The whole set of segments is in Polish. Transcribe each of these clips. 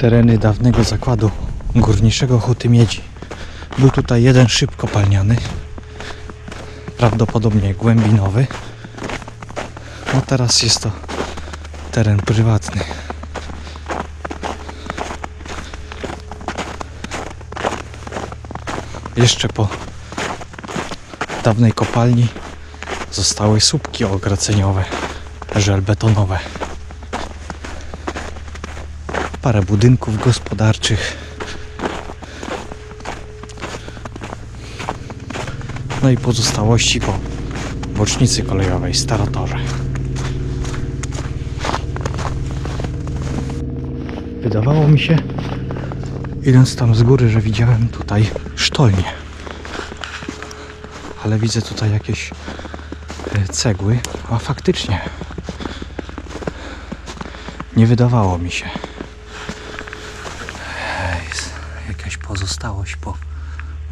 tereny dawnego zakładu górniczego Huty Miedzi. Był tutaj jeden szyb kopalniany, prawdopodobnie głębinowy. No teraz jest to teren prywatny. Jeszcze po dawnej kopalni zostały słupki ograceniowe, żelbetonowe parę budynków gospodarczych. No i pozostałości po bocznicy kolejowej Starotorze. Wydawało mi się, idąc tam z góry, że widziałem tutaj sztolnię. Ale widzę tutaj jakieś e, cegły, a faktycznie nie wydawało mi się. Jest jakaś pozostałość po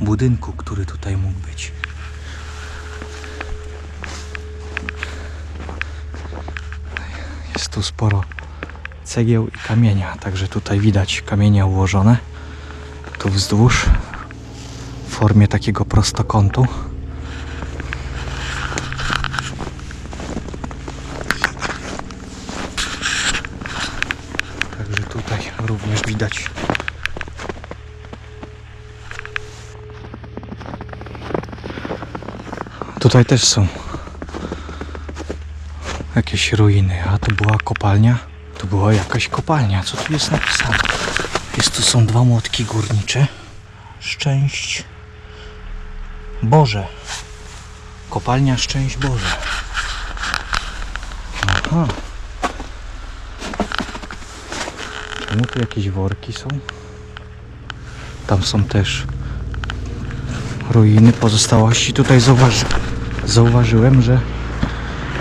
budynku, który tutaj mógł być. Jest tu sporo cegieł i kamienia, także tutaj widać kamienie ułożone tu wzdłuż w formie takiego prostokątu. Tutaj też są jakieś ruiny, a tu była kopalnia. Tu była jakaś kopalnia. Co tu jest napisane? Jest tu są dwa młotki górnicze. Szczęść Boże. Kopalnia Szczęść Boże. Aha. Czemu tu jakieś worki są? Tam są też ruiny, pozostałości. Tutaj zauważy, zauważyłem, że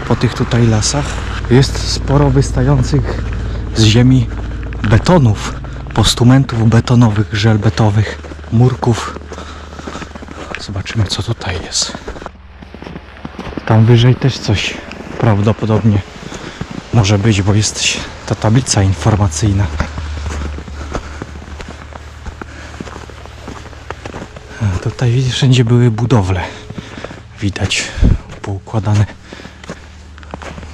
po tych tutaj lasach jest sporo wystających z ziemi betonów, postumentów betonowych, żelbetowych, murków. Zobaczymy co tutaj jest. Tam wyżej też coś prawdopodobnie może być, bo jest ta tablica informacyjna. A Tutaj wszędzie były budowle. Widać poukładane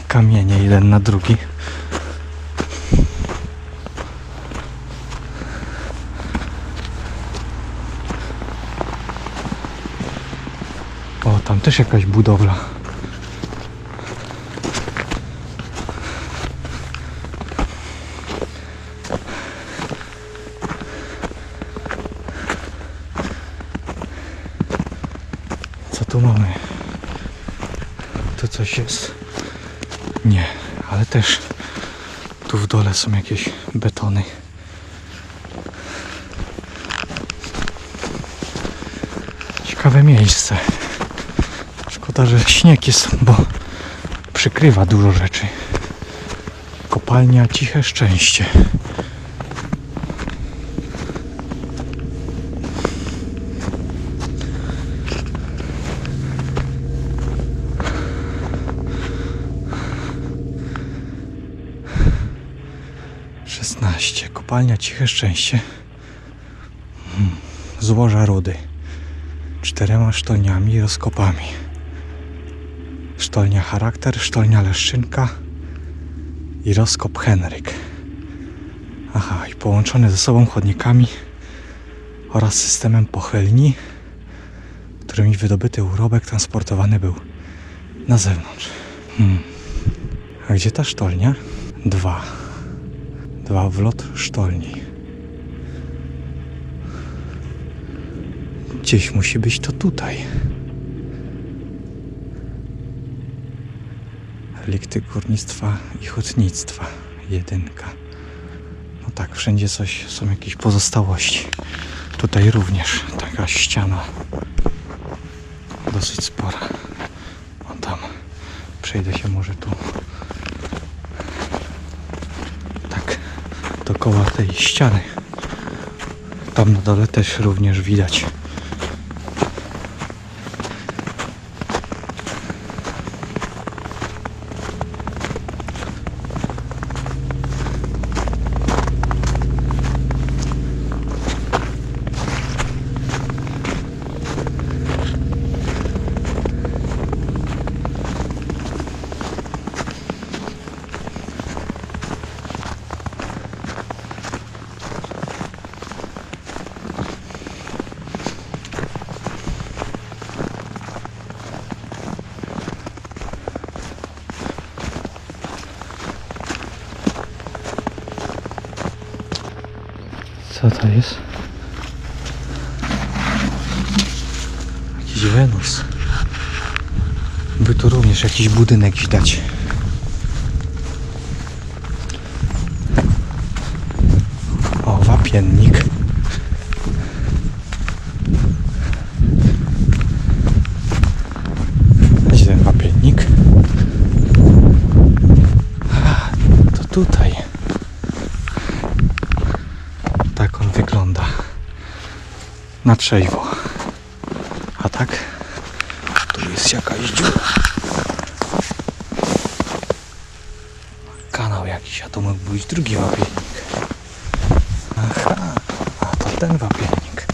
kamienie jeden na drugi. O, tam też jakaś budowla. Co tu mamy? Tu coś jest? Nie, ale też tu w dole są jakieś betony. Ciekawe miejsce. Szkoda, że śnieg jest, bo przykrywa dużo rzeczy. Kopalnia Ciche Szczęście. Kopalnia Ciche Szczęście. Hmm. Złoża rudy. Czterema sztolniami i rozkopami. Sztolnia Charakter, sztolnia Leszczynka i rozkop Henryk. Aha, i połączone ze sobą chodnikami oraz systemem pochylni, którymi wydobyty urobek transportowany był na zewnątrz. Hmm. A gdzie ta sztolnia? Dwa. Dwa wlot sztolni. Gdzieś musi być to tutaj. Relikty górnictwa i hutnictwa. Jedynka. No tak, wszędzie coś, są jakieś pozostałości. Tutaj również taka ściana dosyć spora. O tam przejdę się może tu tak dookoła tej ściany. Tam na dole też również widać. Co to jest? Jakiś Wenus. Również jakiś budynek widać. O, wapiennik. Gdzie wapiennik? To tutaj. Tak on wygląda. Na trzeźwo. A tak? Tu jest jakaś dziura. To mógł być drugi wapiennik. Aha, a to ten wapiennik.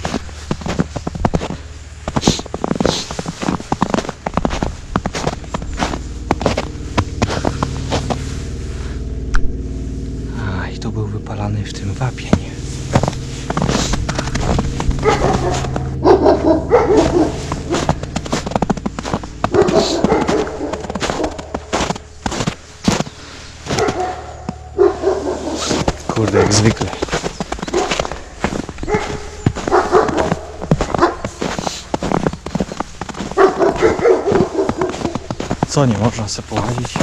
A, i to był wypalany w tym wapień. Kurde, jak zwykle. Co, nie można sobie połazić?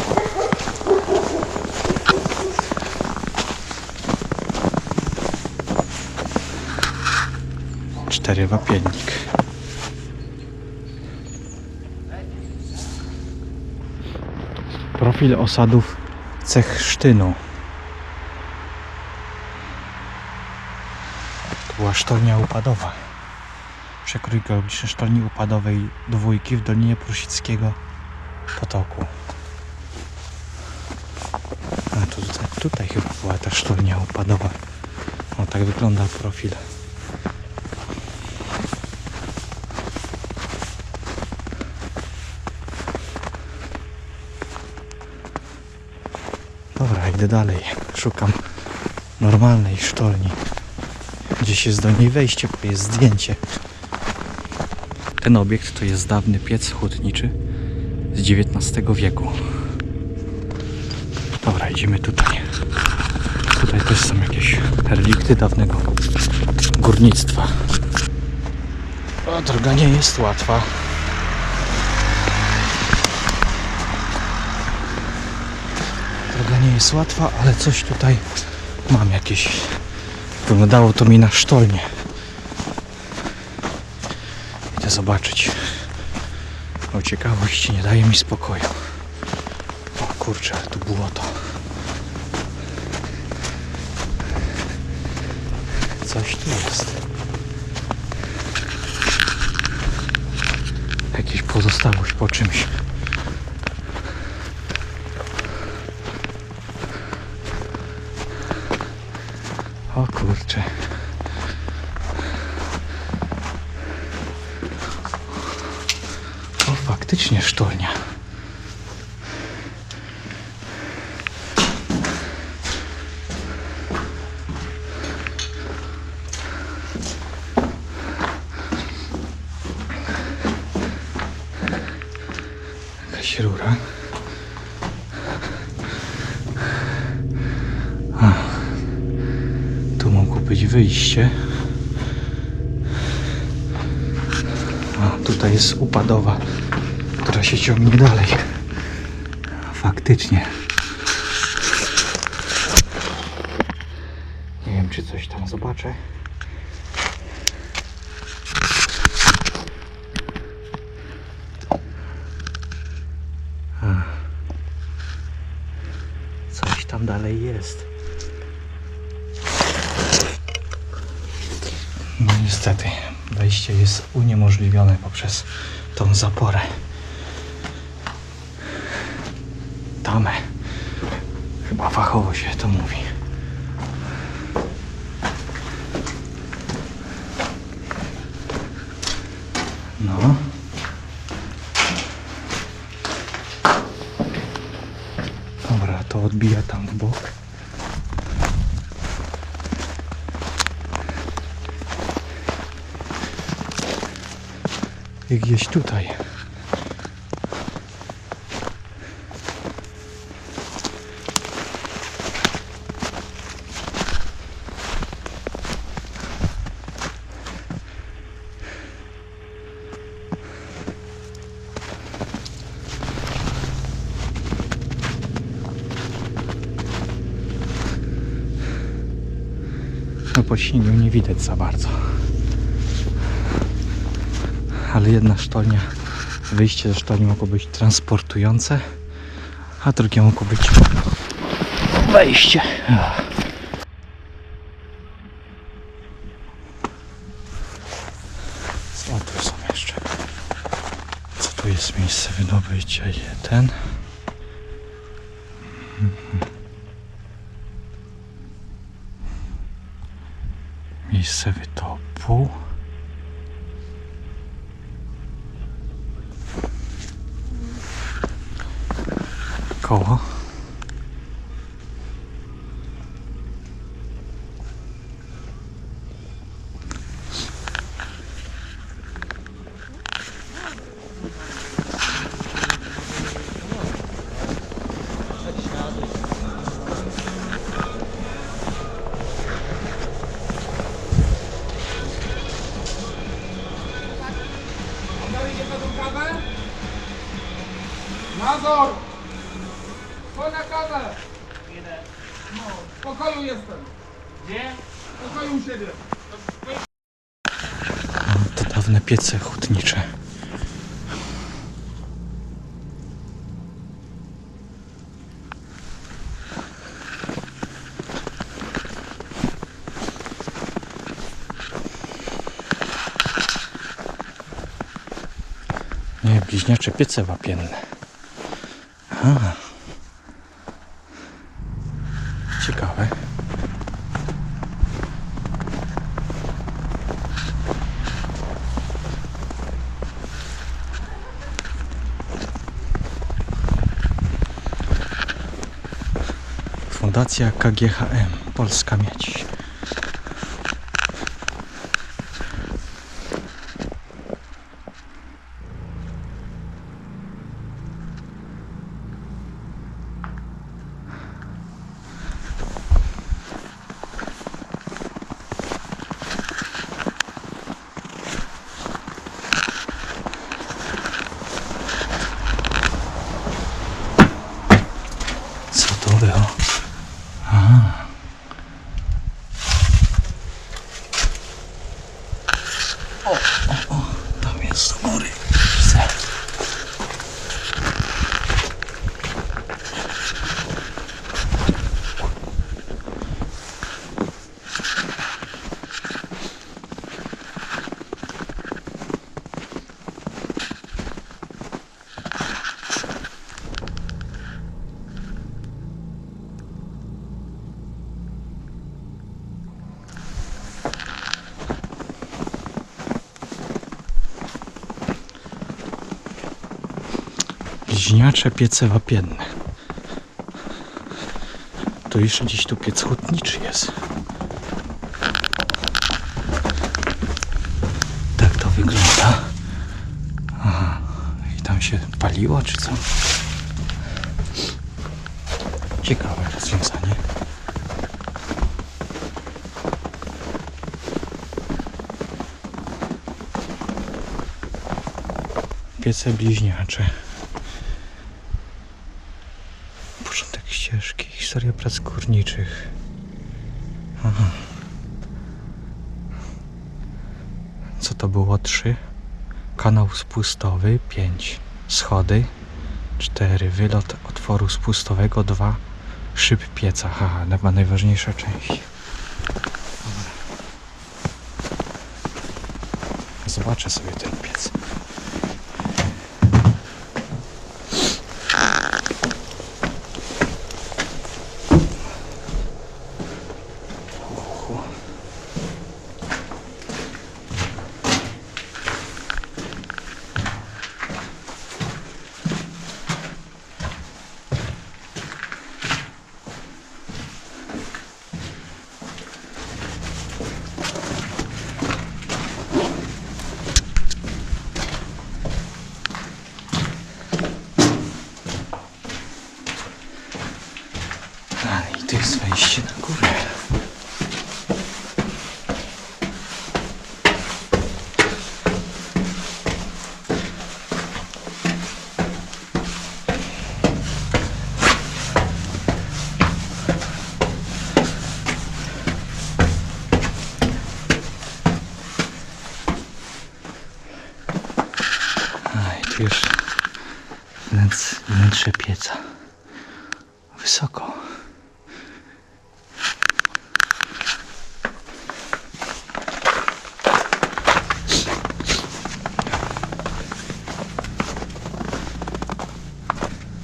Cztery wapiennik. Profil osadów cech sztynu. To była sztolnia upadowa. Przekrój geologiczny sztolni upadowej dwójki w Dolinie Prusickiego Potoku. A to tutaj, tutaj chyba była ta sztolnia upadowa. O, tak wygląda profil. Dobra, idę dalej. Szukam normalnej sztolni. Gdzieś jest do niej wejście, bo jest zdjęcie. Ten obiekt to jest dawny piec hutniczy wieku. Dobra, idziemy tutaj. Tutaj też są jakieś relikty dawnego górnictwa. O, droga nie jest łatwa. Droga nie jest łatwa, ale coś tutaj mam jakieś. Wyglądało to mi na sztolnie. Idę zobaczyć. O ciekawość nie daje mi spokoju. O kurczę, tu było to. Coś tu jest. Jakiś pozostałość po czymś. O kurczę. O, faktycznie sztolnia. Jakaś rura. Tu mogło być wyjście. A tutaj jest upadowa, która się ciągnie dalej. Faktycznie. Nie wiem, czy coś tam zobaczę. Coś tam dalej jest. No niestety, wejście jest uniemożliwione poprzez tą zaporę. Tamę. Chyba fachowo się to mówi. No. Dobra, to odbija tam w bok. I gdzieś tutaj. Śniegu nie widać za bardzo. Ale jedna sztolnia, wyjście ze sztolni mogło być transportujące, a drugie mogło być wejście. Co tu są jeszcze? Co tu jest miejsce wydobycia? Jeden. Lisa Vitopou. É Koło. Piece hutnicze. Nie, bliźniacze piece wapienne. A. Ciekawe. Fundacja KGHM Polska Miedź. Co to było? O, o, o, tam jest do góry. Widzę. Bliźniacze piece wapienne. To jeszcze gdzieś tu piec hutniczy jest. Tak to wygląda. Aha. I tam się paliło, czy co? Ciekawe rozwiązanie. Piece bliźniacze. Prac górniczych. Aha. Co to było? Trzy. Kanał spustowy. Pięć. Schody. Cztery. Wylot otworu spustowego. Dwa. Szyb pieca, haha, chyba najważniejsza część. Dobra. Zobaczę sobie ten piec. Uhu. A, i tu jest wejście na górę. A, i tu już wnętrz- wnętrze pieca. Wysoko.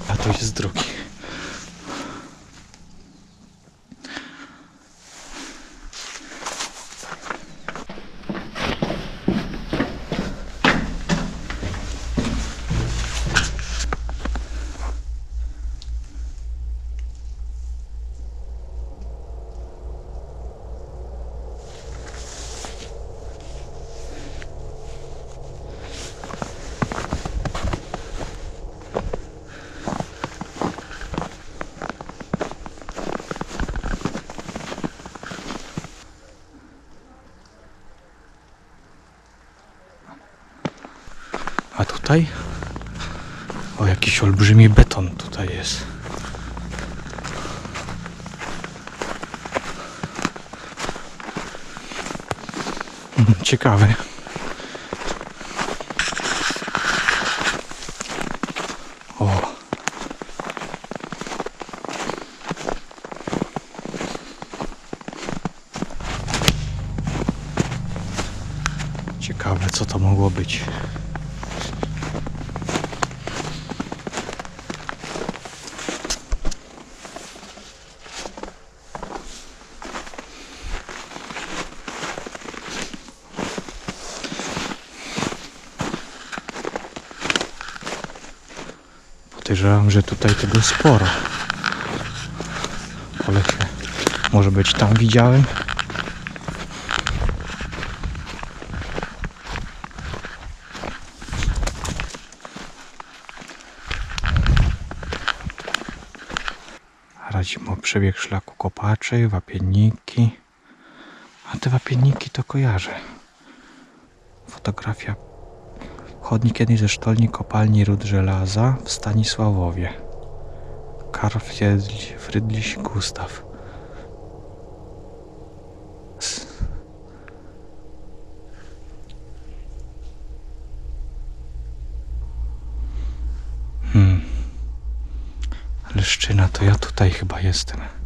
A to jest drugi. A tutaj? O, jakiś olbrzymi beton tutaj jest. Mhm, Ciekawy. O. Ciekawe, co to mogło być. Podejrzewam, że tutaj tego sporo. Po lesie. Może być tam widziałem. Radzimy o przebieg szlaku kopaczy, wapienniki. A te wapienniki to kojarzę. Fotografia Chodnik kiedyś ze sztolni kopalni ród żelaza w Stanisławowie. Karl Friedrich Gustaw. Hmm. Leszczyna, to ja tutaj chyba jestem.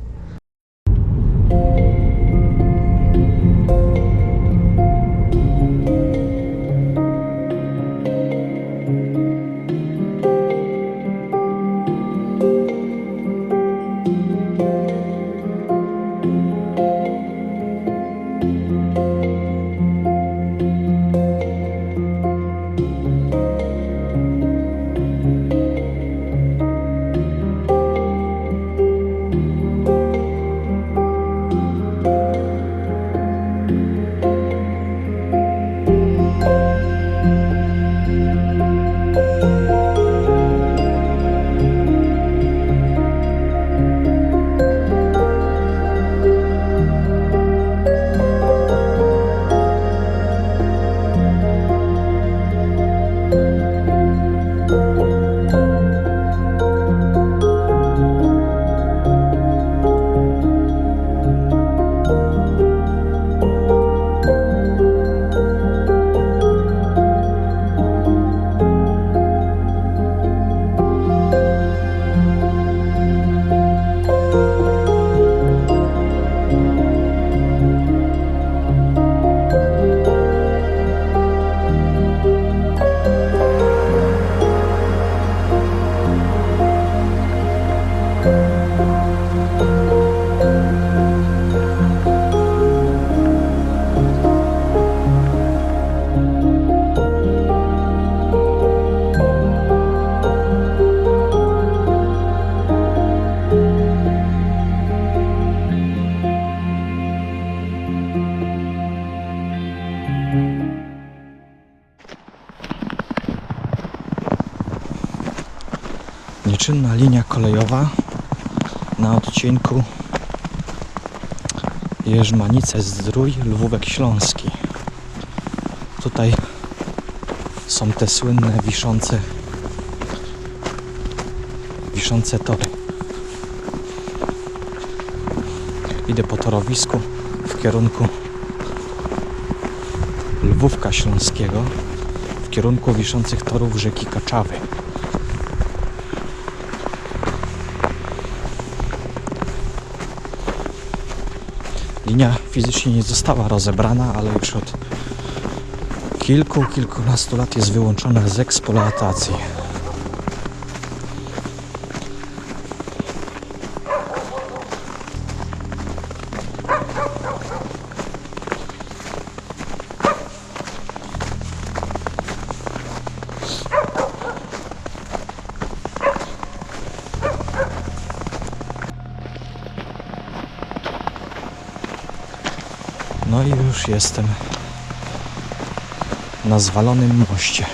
Linia kolejowa na odcinku Jerzmanice Zdrój, Lwówek Śląski. Tutaj są te słynne wiszące wiszące tory. Idę po torowisku w kierunku Lwówka Śląskiego, w kierunku wiszących torów rzeki Kaczawy. Linia fizycznie nie została rozebrana, ale już od kilku, kilkunastu lat jest wyłączona z eksploatacji. Jestem na zwalonym moście.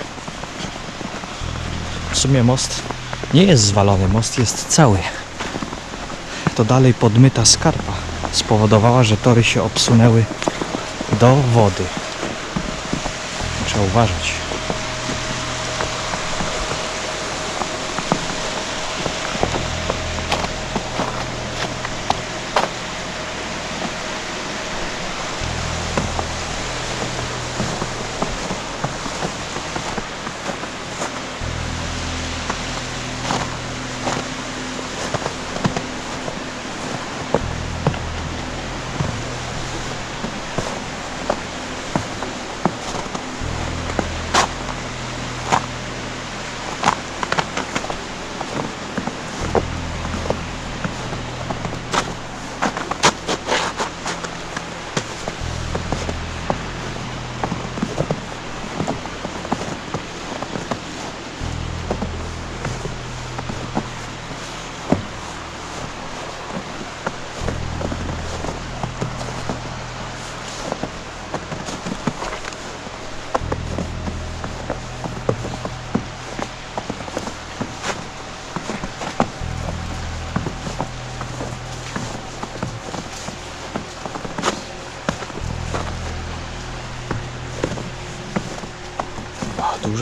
W sumie most nie jest zwalony, most jest cały. To dalej podmyta skarpa spowodowała, że tory się obsunęły do wody. Trzeba uważać.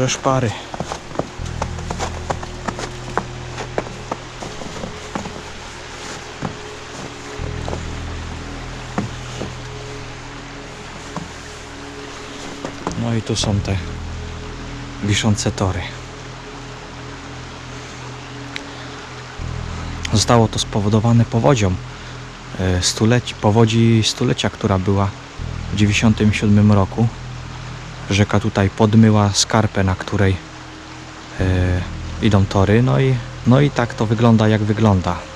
Duże szpary. No i tu są te wiszące tory. Zostało to spowodowane powodzią e, stuleci, powodzi stulecia, która była w 97 roku. Rzeka tutaj podmyła skarpę, na której e, idą tory, no i, no i tak to wygląda jak wygląda.